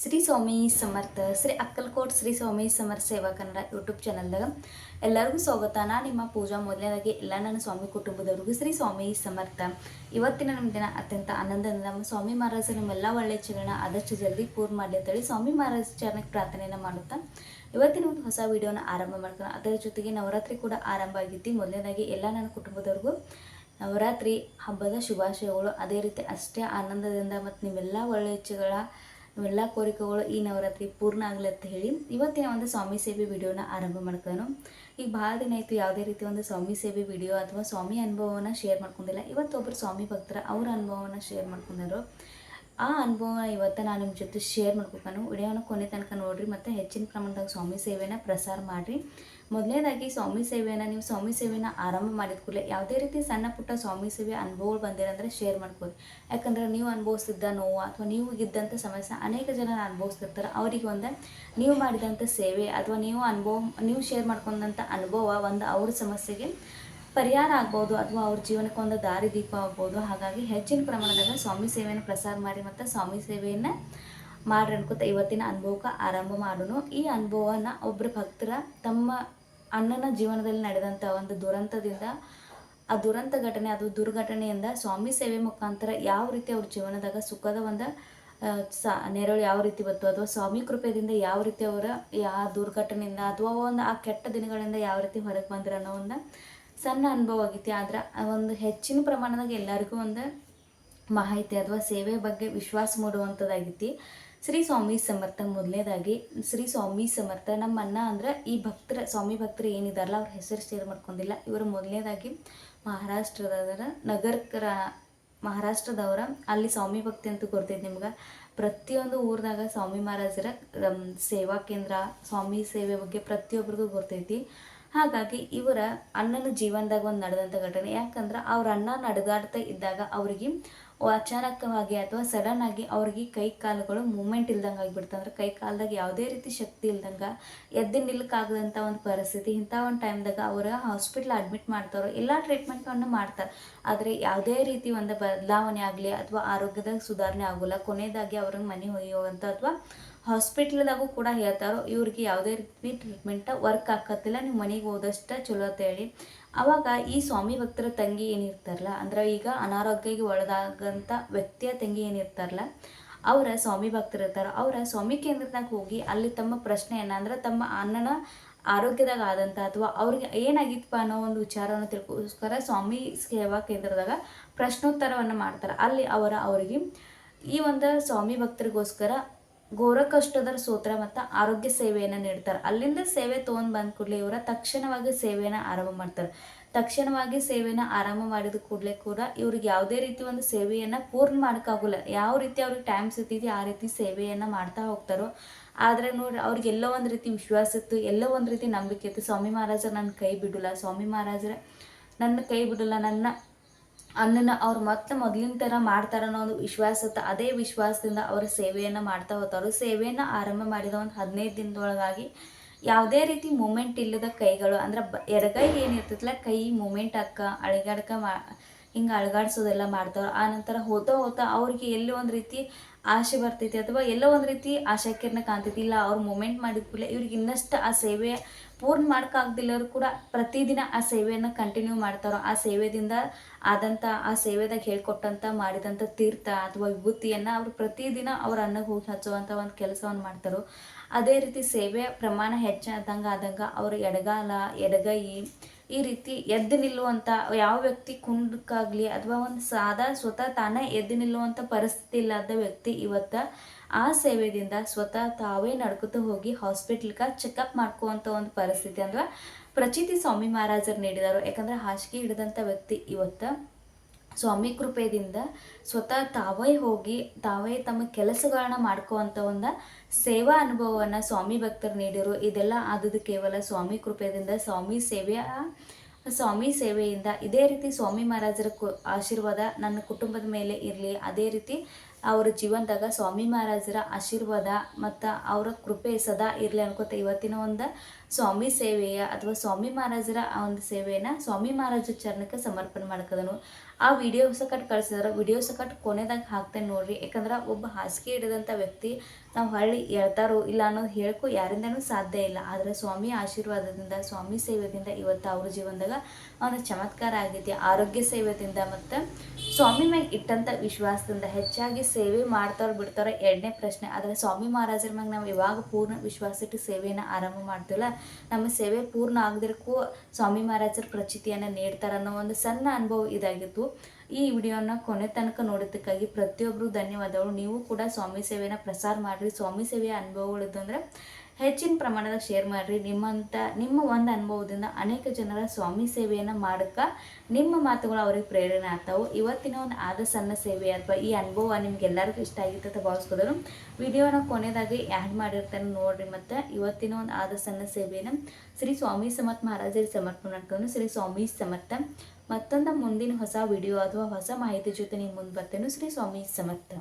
ಶ್ರೀ ಸ್ವಾಮಿ ಸಮರ್ಥ, ಶ್ರೀ ಅಕ್ಕಲ್ಕೋಟ್ ಶ್ರೀ ಸ್ವಾಮಿ ಸಮರ್ಥ ಸೇವಾ ಕನ್ನಡ ಯೂಟ್ಯೂಬ್ ಚಾನಲ್ದಾಗ ಎಲ್ಲರಿಗೂ ಸ್ವಾಗತ. ನಾ ನಿಮ್ಮ ಪೂಜಾ ಮೊದಲನೇದಾಗಿ ಎಲ್ಲ ನನ್ನ ಸ್ವಾಮಿ ಕುಟುಂಬದವ್ರಿಗೂ ಶ್ರೀ ಸ್ವಾಮಿ ಸಮರ್ಥ. ಇವತ್ತಿನ ನಮ್ಮ ದಿನ ಅತ್ಯಂತ ಆನಂದ ನಮ್ಮ ಸ್ವಾಮಿ ಮಹಾರಾಜ ನಮ್ಮೆಲ್ಲ ಒಳ್ಳೆಯ ಚರಣ ಆದಷ್ಟು ಜಲ್ದಿ ಪೂರ್ಣ ಮಾಡಲಿ ಅಂತೇಳಿ ಸ್ವಾಮಿ ಮಹಾರಾಜ ಚರಣಕ್ಕೆ ಪ್ರಾರ್ಥನೆಯನ್ನು ಮಾಡುತ್ತಾ ಇವತ್ತಿನ ಒಂದು ಹೊಸ ವಿಡಿಯೋನ ಆರಂಭ ಮಾಡ್ಕೊಂಡು ಅದರ ಜೊತೆಗೆ ನವರಾತ್ರಿ ಕೂಡ ಆರಂಭ ಆಗಿದ್ದು ಮೊದಲನೇದಾಗಿ ಎಲ್ಲ ನನ್ನ ಕುಟುಂಬದವ್ರಿಗೂ ನವರಾತ್ರಿ ಹಬ್ಬದ ಶುಭಾಶಯಗಳು. ಅದೇ ರೀತಿ ಅಷ್ಟೇ ಆನಂದದಿಂದ ಮತ್ತು ನಿಮ್ಮೆಲ್ಲ ಒಳ್ಳೆಯ ನೀವೆಲ್ಲ ಕೋರಿಕೆಗಳು ಈ ನವರಾತ್ರಿ ಪೂರ್ಣ ಆಗಲಿ ಅಂತ ಹೇಳಿ ಇವತ್ತಿನ ಒಂದು ಸ್ವಾಮಿ ಸೇವೆ ವಿಡಿಯೋನ ಆರಂಭ ಮಾಡ್ತಾನು ಈಗ ಭಾಳ ದಿನ ಆಯಿತು ಯಾವುದೇ ರೀತಿ ಒಂದು ಸ್ವಾಮಿ ಸೇವೆ ವಿಡಿಯೋ ಅಥವಾ ಸ್ವಾಮಿ ಅನುಭವವನ್ನು ಶೇರ್ ಮಾಡ್ಕೊಂಡಿಲ್ಲ. ಇವತ್ತು ಒಬ್ಬರು ಸ್ವಾಮಿ ಭಕ್ತರ ಅವ್ರ ಅನುಭವವನ್ನು ಶೇರ್ ಮಾಡ್ಕೊಂಡರು ಆ ಅನುಭವ ಇವತ್ತು ನಾನು ನಿಮ್ಮ ಜೊತೆ ಶೇರ್ ಮಾಡ್ಕೊತಾನು ವಿಡಿಯೋನ ಕೊನೆ ತನಕ ನೋಡಿರಿ ಮತ್ತು ಹೆಚ್ಚಿನ ಪ್ರಮಾಣದಾಗ ಸ್ವಾಮಿ ಸೇವೆನ ಪ್ರಸಾರ ಮಾಡಿರಿ. ಮೊದಲನೇದಾಗಿ ಸ್ವಾಮಿ ಸೇವೆಯನ್ನು ನೀವು ಸ್ವಾಮಿ ಸೇವೆನ ಆರಂಭ ಮಾಡಿದ ಕೂಡಲೇ ಯಾವುದೇ ರೀತಿ ಸಣ್ಣ ಪುಟ್ಟ ಸ್ವಾಮಿ ಸೇವೆ ಅನುಭವಗಳು ಬಂದಿರಂದ್ರೆ ಶೇರ್ ಮಾಡ್ಕೋರಿ. ಯಾಕಂದ್ರೆ ನೀವು ಅನುಭವಿಸ್ತಿದ್ದ ನೋವು ಅಥವಾ ನೀವು ಇದ್ದಂಥ ಸಮಸ್ಯೆ ಅನೇಕ ಜನ ಅನುಭವಿಸ್ತಿರ್ತಾರೆ. ಅವರಿಗೆ ಒಂದು ನೀವು ಮಾಡಿದಂಥ ಸೇವೆ ಅಥವಾ ನೀವು ಅನುಭವ, ನೀವು ಶೇರ್ ಮಾಡ್ಕೊಂಡಂಥ ಅನುಭವ ಒಂದು ಅವ್ರ ಸಮಸ್ಯೆಗೆ ಪರಿಹಾರ ಆಗ್ಬೋದು ಅಥವಾ ಅವ್ರ ಜೀವನಕ್ಕೆ ಒಂದು ದಾರಿ ದೀಪ ಆಗ್ಬೋದು. ಹಾಗಾಗಿ ಹೆಚ್ಚಿನ ಪ್ರಮಾಣದಾಗ ಸ್ವಾಮಿ ಸೇವೆಯನ್ನು ಪ್ರಸಾರ ಮಾಡಿ ಮತ್ತು ಸ್ವಾಮಿ ಸೇವೆಯನ್ನು ಮಾಡ್ರಿ ಅನ್ಕೋತ ಇವತ್ತಿನ ಅನುಭವಕ್ಕೆ ಆರಂಭ ಮಾಡೋಣ ಈ ಅನುಭವನ ಒಬ್ಬರು ಭಕ್ತರ ತಮ್ಮ ಅಣ್ಣನ ಜೀವನದಲ್ಲಿ ನಡೆದಂಥ ಒಂದು ದುರಂತದಿಂದ ಆ ದುರಂತ ಘಟನೆ ಅದು ದುರ್ಘಟನೆಯಿಂದ ಸ್ವಾಮಿ ಸೇವೆ ಮುಖಾಂತರ ಯಾವ ರೀತಿ ಅವ್ರ ಜೀವನದಾಗ ಸುಖದ ಒಂದು ಆ, ಸ ನೆರಳು ಯಾವ ರೀತಿ ಬಂತು ಅಥವಾ ಸ್ವಾಮಿ ಕೃಪೆಯಿಂದ ಯಾವ ರೀತಿ ಅವರ ಯಾವ ದುರ್ಘಟನೆಯಿಂದ ಅಥವಾ ಒಂದು ಆ ಕೆಟ್ಟ ದಿನಗಳಿಂದ ಯಾವ ರೀತಿ ಹೊರಗೆ ಬಂದ್ರು ಅನ್ನೋ ಒಂದು ಸಣ್ಣ ಅನುಭವ ಆಗೈತಿ ಆದ್ರೆ ಒಂದು ಹೆಚ್ಚಿನ ಪ್ರಮಾಣದಾಗ ಎಲ್ಲರಿಗೂ ಒಂದು ಮಾಹಿತಿ ಅಥವಾ ಸೇವೆ ಬಗ್ಗೆ ವಿಶ್ವಾಸ ಮೂಡುವಂಥದ್ದಾಗೈತಿ ಶ್ರೀ ಸ್ವಾಮಿ ಸಮರ್ಥ ಮೊದಲನೇದಾಗಿ ಶ್ರೀ ಸ್ವಾಮಿ ಸಮರ್ಥ ನಮ್ಮ ಅಣ್ಣ ಅಂದ್ರೆ ಈ ಭಕ್ತರ, ಸ್ವಾಮಿ ಭಕ್ತರು ಏನಿದಾರಲ್ಲ ಅವ್ರ ಹೆಸರು ಶೇರ್ ಮಾಡ್ಕೊಂಡಿಲ್ಲ. ಇವರು ಮೊದಲನೇದಾಗಿ ಮಹಾರಾಷ್ಟ್ರದ ನಗರಕರ ಮಹಾರಾಷ್ಟ್ರದವರ, ಅಲ್ಲಿ ಸ್ವಾಮಿ ಭಕ್ತಿ ಅಂತ ಗೊತ್ತೈತೆ ನಿಮ್ಗೆ. ಪ್ರತಿಯೊಂದು ಊರ್ದಾಗ ಸ್ವಾಮಿ ಮಹಾರಾಜರ ಸೇವಾ ಕೇಂದ್ರ, ಸ್ವಾಮಿ ಸೇವೆ ಬಗ್ಗೆ ಪ್ರತಿಯೊಬ್ಬರಿಗೂ ಗೊತ್ತೈತಿ. ಹಾಗಾಗಿ ಇವರ ಅಣ್ಣನ ಜೀವನದಾಗ ಒಂದು ನಡೆದಂಥ ಘಟನೆ. ಯಾಕಂದ್ರೆ ಅವ್ರ ಅಣ್ಣ ನಡೆದಾಡ್ತಾ ಇದ್ದಾಗ ಅವ್ರಿಗೆ ಅಚಾನಕವಾಗಿ ಅಥವಾ ಸಡನ್ ಆಗಿ ಅವ್ರಿಗೆ ಕೈ ಕಾಲುಗಳು ಮೂಮೆಂಟ್ ಇಲ್ದಂಗೆ ಆಗಿಬಿಡ್ತು. ಅಂದ್ರೆ ಕೈ ಕಾಲದಾಗ ಯಾವುದೇ ರೀತಿ ಶಕ್ತಿ ಇಲ್ದಂಗ ಎದ್ದು ನಿಲ್ಲಕ್ಕಾಗದಂಥ ಒಂದು ಪರಿಸ್ಥಿತಿ. ಇಂಥ ಒಂದು ಟೈಮ್ದಾಗ ಅವರ ಹಾಸ್ಪಿಟ್ಲ್ ಅಡ್ಮಿಟ್ ಮಾಡ್ತಾರೋ ಎಲ್ಲ ಟ್ರೀಟ್ಮೆಂಟನ್ನು ಮಾಡ್ತಾರೆ ಆದರೆ ಯಾವುದೇ ರೀತಿ ಒಂದು ಬದಲಾವಣೆ ಆಗಲಿ ಅಥವಾ ಆರೋಗ್ಯದಾಗ ಸುಧಾರಣೆ ಆಗೋಲ್ಲ. ಕೊನೆಯದಾಗಿ ಅವ್ರಿಗೆ ಮನೆ ಒಯ್ಯುವಂಥ ಅಥವಾ ಹಾಸ್ಪಿಟ್ಲ್ದಾಗೂ ಕೂಡ ಹೇಳ್ತಾರೋ, ಇವ್ರಿಗೆ ಯಾವುದೇ ರೀತಿ ಟ್ರೀಟ್ಮೆಂಟ್ ವರ್ಕ್ ಆಕತ್ತಿಲ್ಲ ನೀವು ಮನೆಗೆ ಹೋದಷ್ಟ ಚಲೋ ಅಂತ ಹೇಳಿ. ಅವಾಗ ಈ ಸ್ವಾಮಿ ಭಕ್ತರ ತಂಗಿ ಏನಿರ್ತಾರಲ್ಲ, ಅಂದ್ರೆ ಈಗ ಅನಾರೋಗ್ಯಕ್ಕೆ ಒಳಗಾಗಂಥ ವ್ಯಕ್ತಿಯ ತಂಗಿ ಏನಿರ್ತಾರಲ್ಲ, ಅವರ ಸ್ವಾಮಿ ಭಕ್ತರು ಇರ್ತಾರೆ, ಅವರ ಸ್ವಾಮಿ ಕೇಂದ್ರದಾಗ ಹೋಗಿ ಅಲ್ಲಿ ತಮ್ಮ ಪ್ರಶ್ನೆಯನ್ನು ಅಂದ್ರೆ ತಮ್ಮ ಅಣ್ಣನ ಆರೋಗ್ಯದಾಗ ಆದಂಥ ಅಥವಾ ಅವ್ರಿಗೆ ಏನಾಗಿತ್ತಪ್ಪ ಅನ್ನೋ ಒಂದು ವಿಚಾರವನ್ನು ತಿಳ್ಕೋಸ್ಕರ ಸ್ವಾಮಿ ಸೇವಾ ಕೇಂದ್ರದಾಗ ಪ್ರಶ್ನೋತ್ತರವನ್ನು ಮಾಡ್ತಾರೆ. ಅಲ್ಲಿ ಅವರ ಅವರಿಗೆ ಈ ಒಂದು ಸ್ವಾಮಿ ಭಕ್ತರಿಗೋಸ್ಕರ ಘೋರಕಷ್ಟದರ ಸೂತ್ರ ಮತ್ತು ಆರೋಗ್ಯ ಸೇವೆಯನ್ನು ನೀಡ್ತಾರೆ. ಅಲ್ಲಿಂದ ಸೇವೆ ತೊಗೊಂಡು ಬಂದ ಕೂಡಲೇ ಇವರ ತಕ್ಷಣವಾಗಿ ಸೇವೆಯನ್ನು ಆರಂಭ ಮಾಡ್ತಾರೆ. ತಕ್ಷಣವಾಗಿ ಸೇವೆನ ಆರಂಭ ಮಾಡಿದ ಕೂಡಲೇ ಕೂಡ ಇವ್ರಿಗೆ ಯಾವುದೇ ರೀತಿ ಒಂದು ಸೇವೆಯನ್ನು ಪೂರ್ಣ ಮಾಡೋಕ್ಕಾಗಲ್ಲ ಯಾವ ರೀತಿ ಅವ್ರಿಗೆ ಟೈಮ್ ಸಿಗ್ತಿದೆ ಆ ರೀತಿ ಸೇವೆಯನ್ನು ಮಾಡ್ತಾ ಹೋಗ್ತಾರೋ, ಆದರೆ ನೋಡಿ ಅವ್ರಿಗೆ ಎಲ್ಲೋ ಒಂದು ರೀತಿ ವಿಶ್ವಾಸ ಇತ್ತು, ಎಲ್ಲೋ ಒಂದು ರೀತಿ ನಂಬಿಕೆ ಇತ್ತು. ಸ್ವಾಮಿ ಮಹಾರಾಜರು ನನ್ನ ಕೈ ಬಿಡಲ್ಲ, ಸ್ವಾಮಿ ಮಹಾರಾಜರ ನನ್ನ ಕೈ ಬಿಡಲ್ಲ, ನನ್ನ ಅನ್ನನ ಅವ್ರು ಮತ್ತೆ ಮೊದಲಿನ ಥರ ಮಾಡ್ತಾರನ್ನೋ ಒಂದು ವಿಶ್ವಾಸ ಅದೇ ವಿಶ್ವಾಸದಿಂದ ಅವರ ಸೇವೆಯನ್ನು ಮಾಡ್ತಾ ಹೋಗ್ತಾರೆ ಸೇವೆಯನ್ನು ಆರಂಭ ಮಾಡಿದ ಒಂದು ಹದಿನೈದು ದಿನದೊಳಗಾಗಿ ಯಾವುದೇ ರೀತಿ ಮೂಮೆಂಟ್ ಇಲ್ಲದ ಕೈಗಳು, ಅಂದ್ರೆ ಬ ಎಡಗೈ ಏನಿರ್ತೈತಲ್ಲ ಕೈ ಮೂಮೆಂಟ್ ಅಕ್ಕ, ಅಳಗಾಡ್ಕ ಮಾ ಹಿಂಗೆ ಅಳಗಾಡ್ಸೋದೆಲ್ಲ ಮಾಡ್ತಾವ್ರು. ಆ ನಂತರ ಹೋತಾ ಹೋತಾ ಅವ್ರಿಗೆ ಎಲ್ಲೋ ಒಂದು ರೀತಿ ಆಸೆ ಬರ್ತೈತಿ ಅಥವಾ ಎಲ್ಲೋ ಒಂದು ರೀತಿ ಆಶಾಕಿರಣ ಕಾಣ್ತೈತಿ. ಇಲ್ಲ, ಅವ್ರು ಮೂಮೆಂಟ್ ಮಾಡಿದ ಕೂಡಲೇ ಇವ್ರಿಗೆ ಇನ್ನಷ್ಟು ಆ ಸೇವೆ ಪೂರ್ಣ ಮಾಡೋಕ್ಕಾಗ್ದಿಲ್ಲರು ಕೂಡ ಪ್ರತಿದಿನ ಆ ಸೇವೆಯನ್ನು ಕಂಟಿನ್ಯೂ ಮಾಡ್ತಾರೋ ಆ ಸೇವೆದಿಂದ ಆದಂಥ ಆ ಸೇವೆದಾಗ ಹೇಳ್ಕೊಟ್ಟಂಥ ಮಾಡಿದಂಥ ತೀರ್ಥ ಅಥವಾ ವಿಭೂತಿಯನ್ನು ಅವರು ಪ್ರತಿದಿನ ಅವ್ರ ಅನ್ನಕ್ಕೆ ಹೋಗಿ ಹಚ್ಚುವಂಥ ಒಂದು ಕೆಲಸವನ್ನು ಮಾಡ್ತಾರೋ. ಅದೇ ರೀತಿ ಸೇವೆ ಪ್ರಮಾಣ ಹೆಚ್ಚಾದಂಗೆ ಆದಂಗೆ ಅವರು ಎಡಗಾಲ, ಎಡಗೈ ಈ ರೀತಿ ಎದ್ದು ನಿಲ್ಲುವಂಥ ಯಾವ ವ್ಯಕ್ತಿ ಕುಂಡಕ್ಕಾಗಲಿ ಅಥವಾ ಒಂದು ಸಾದಾ ಸ್ವತಃ ತಾನೇ ಎದ್ದು ನಿಲ್ಲುವಂಥ ಪರಿಸ್ಥಿತಿ ಇಲ್ಲದ ವ್ಯಕ್ತಿ ಇವತ್ತು ಆ ಸೇವೆದಿಂದ ಸ್ವತಃ ತಾವೇ ನಡ್ಕೊತ ಹೋಗಿ ಹಾಸ್ಪಿಟ್ಲ್ಗೆ ಚೆಕಪ್ ಮಾಡ್ಕೋವಂಥ ಒಂದು ಪರಿಸ್ಥಿತಿ ಅಂದ್ರೆ ಪ್ರಚಿತಿ ಸ್ವಾಮಿ ಮಹಾರಾಜರು ನೀಡಿದರು. ಯಾಕಂದ್ರೆ ಹಾಸಿಗೆ ಹಿಡಿದಂಥ ವ್ಯಕ್ತಿ ಇವತ್ತು ಸ್ವಾಮಿ ಕೃಪೆಯಿಂದ ಸ್ವತಃ ತಾವೇ ಹೋಗಿ, ತಾವೇ ತಮ್ಮ ಕೆಲಸಗಳನ್ನ ಮಾಡ್ಕೋವಂಥ ಒಂದು ಸೇವಾ ಅನುಭವವನ್ನು ಸ್ವಾಮಿ ಭಕ್ತರು ನೀಡಿರು. ಇದೆಲ್ಲ ಆದದ್ದು ಕೇವಲ ಸ್ವಾಮಿ ಕೃಪೆಯಿಂದ, ಸ್ವಾಮಿ ಸೇವೆಯ, ಸ್ವಾಮಿ ಸೇವೆಯಿಂದ. ಇದೇ ರೀತಿ ಸ್ವಾಮಿ ಮಹಾರಾಜರ ಕು, ಆಶೀರ್ವಾದ ನನ್ನ ಕುಟುಂಬದ ಮೇಲೆ ಇರಲಿ. ಅದೇ ರೀತಿ ಅವರ ಜೀವನದಾಗ ಸ್ವಾಮಿ ಮಹಾರಾಜರ ಆಶೀರ್ವಾದ ಮತ್ತು ಅವರ ಕೃಪೆ ಸದಾ ಇರಲಿ ಅನ್ಕೋತ ಇವತ್ತಿನ ಒಂದು ಸ್ವಾಮಿ ಸೇವೆಯ ಅಥವಾ ಸ್ವಾಮಿ ಮಹಾರಾಜರ ಆ ಒಂದು ಸೇವೆಯನ್ನು ಸ್ವಾಮಿ ಮಹಾರಾಜ ಚರಣಕ್ಕೆ ಸಮರ್ಪಣೆ ಮಾಡ್ಕೋದನು. ಆ ವಿಡಿಯೋ ಸಕಟ್ ಕಳಿಸಿದ್ರೆ. ವಿಡಿಯೋ ಸಕಟ್ ಕೊನೆದಾಗ ಹಾಕ್ತೇನೆ ನೋಡ್ರಿ. ಯಾಕಂದ್ರೆ ಒಬ್ಬ ಹಾಸಿಗೆ ಹಿಡಿದಂಥ ವ್ಯಕ್ತಿ ನಾವು ಹಳ್ಳಿ ಹೇಳ್ತಾರೋ ಇಲ್ಲ ಅನ್ನೋದು ಹೇಳ್ಕೊ ಯಾರಿಂದನೂ ಸಾಧ್ಯ ಇಲ್ಲ. ಆದರೆ ಸ್ವಾಮಿ ಆಶೀರ್ವಾದದಿಂದ, ಸ್ವಾಮಿ ಸೇವೆದಿಂದ ಇವತ್ತು ಅವ್ರ ಜೀವನದಾಗ ಒಂದು ಚಮತ್ಕಾರ ಆಗೈತಿ. ಆರೋಗ್ಯ ಸೇವೆದಿಂದ ಮತ್ತು ಸ್ವಾಮಿ ಮ್ಯಾಗ ಇಟ್ಟಂಥ ವಿಶ್ವಾಸದಿಂದ ಹೆಚ್ಚಾಗಿ ಸೇವೆ ಮಾಡ್ತಾರ ಬಿಡ್ತಾರ ಎರಡನೇ ಪ್ರಶ್ನೆ. ಆದರೆ ಸ್ವಾಮಿ ಮಹಾರಾಜರ ಮ್ಯಾಗ ನಾವು ಯಾವಾಗ ಪೂರ್ಣ ವಿಶ್ವಾಸ ಇಟ್ಟು ಸೇವೆಯನ್ನು ಆರಂಭ ಮಾಡ್ತಿಲ್ಲ ನಮ್ಮ ಸೇವೆ ಪೂರ್ಣ ಆಗದಿರಕ್ಕೂ ಸ್ವಾಮಿ ಮಹಾರಾಜರ ಪ್ರಚಿತಿಯನ್ನು ನೀಡ್ತಾರೆ ಅನ್ನೋ ಒಂದು ಸಣ್ಣ ಅನುಭವ ಇದಾಗಿತ್ತು. ಈ ವಿಡಿಯೋನ ಕೊನೆ ತನಕ ನೋಡೋದಕ್ಕಾಗಿ ಪ್ರತಿಯೊಬ್ಬರು ಧನ್ಯವಾದಗಳು. ನೀವು ಕೂಡ ಸ್ವಾಮಿ ಸೇವೆನ ಪ್ರಸಾರ ಮಾಡಿರಿ. ಸ್ವಾಮಿ ಸೇವೆಯ ಅನುಭವಗಳಿದ್ದು ಅಂದರೆ ಹೆಚ್ಚಿನ ಪ್ರಮಾಣದಾಗ ಶೇರ್ ಮಾಡಿರಿ. ನಿಮ್ಮಂಥ ನಿಮ್ಮ ಒಂದು ಅನುಭವದಿಂದ ಅನೇಕ ಜನರ ಸ್ವಾಮಿ ಸೇವೆಯನ್ನು ಮಾಡೋಕ್ಕೆ ನಿಮ್ಮ ಮಾತುಗಳು ಅವ್ರಿಗೆ ಪ್ರೇರಣೆ ಆಗ್ತಾವೆ. ಇವತ್ತಿನ ಒಂದು ಆದ ಸಣ್ಣ ಸೇವೆ ಅಥವಾ ಈ ಅನುಭವ ನಿಮ್ಗೆಲ್ಲರಿಗೂ ಇಷ್ಟ ಆಗಿತ್ತು ಅಂತ ಭಾವಿಸ್ಕೋದ್ರು ವಿಡಿಯೋನ ಕೊನೆಯದಾಗಿ ಆ್ಯಡ್ ಮಾಡಿರ್ತಾನೆ ನೋಡಿರಿ ಮತ್ತು ಇವತ್ತಿನ ಒಂದು ಆದ ಸಣ್ಣ ಸೇವೆಯನ್ನು ಶ್ರೀ ಸ್ವಾಮಿ ಸಮರ್ಥ ಮಹಾರಾಜರಿಗೆ ಸಮರ್ಪಣೆ ಮಾಡ್ಕೊಂಡು ಶ್ರೀ ಸ್ವಾಮಿ ಸಮರ್ಥ ಮತ್ತೊಂದು ಮುಂದಿನ ಹೊಸ ವಿಡಿಯೋ ಅಥವಾ ಹೊಸ ಮಾಹಿತಿ ಜೊತೆ ನಿಮ್ಮ ಮುಂದೆ ಬರ್ತೇನೆ. ಶ್ರೀ ಸ್ವಾಮಿ ಸಮರ್ಥ.